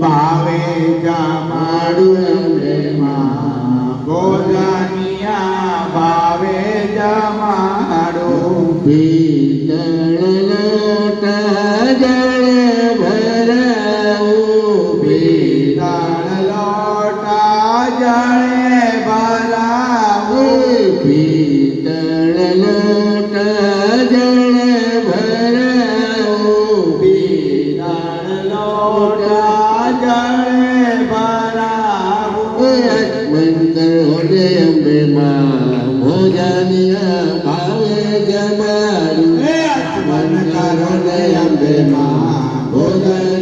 ભાવે ભોજનિયા ભાવે જમાડો ભીતળ જળ ભરવું ભીતળ લોટા જળે ભરાવું ભીતળ લોટ ಅಂಬಿಮಾ ಭೋಜನಿಯ ಭಾವೆ ಜಮಾರು ಮನ ಕರುಣೆ ಅಂಬಿಮಾ ಭೋಜನ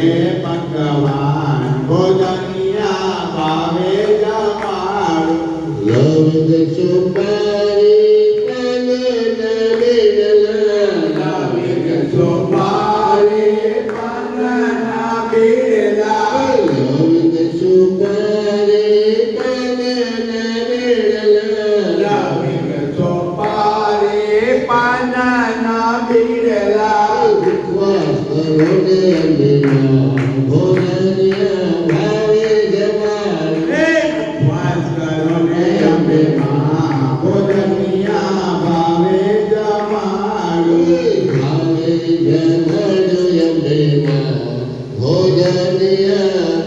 Aê, Lord,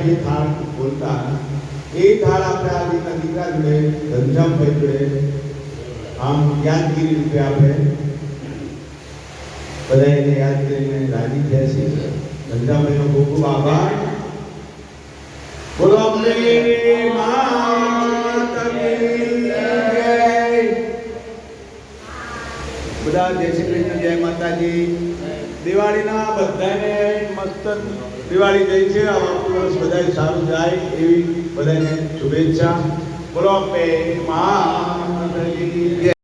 વર્ષો પહેલા જે થાળ બોલતા એ થાળ આપણે આ રીતના દીકરા જોડે ઘનશ્યામભાઈ જોડે આમ યાદગીરી રૂપે આપણે બધા એને યાદ કરીને રાજી થયા છીએ ઘનશ્યામભાઈનો ખૂબ ખૂબ આભાર બોલો અમને માત કી જય બધા જય શ્રી કૃષ્ણ જય માતાજી દિવાળીના બધાને મસ્ત દિવાળી ગઈ છે? આવતું વર્ષ બધાય સારું જાય એવી બધાને શુભેચ્છા. બોલો માતાજી જય.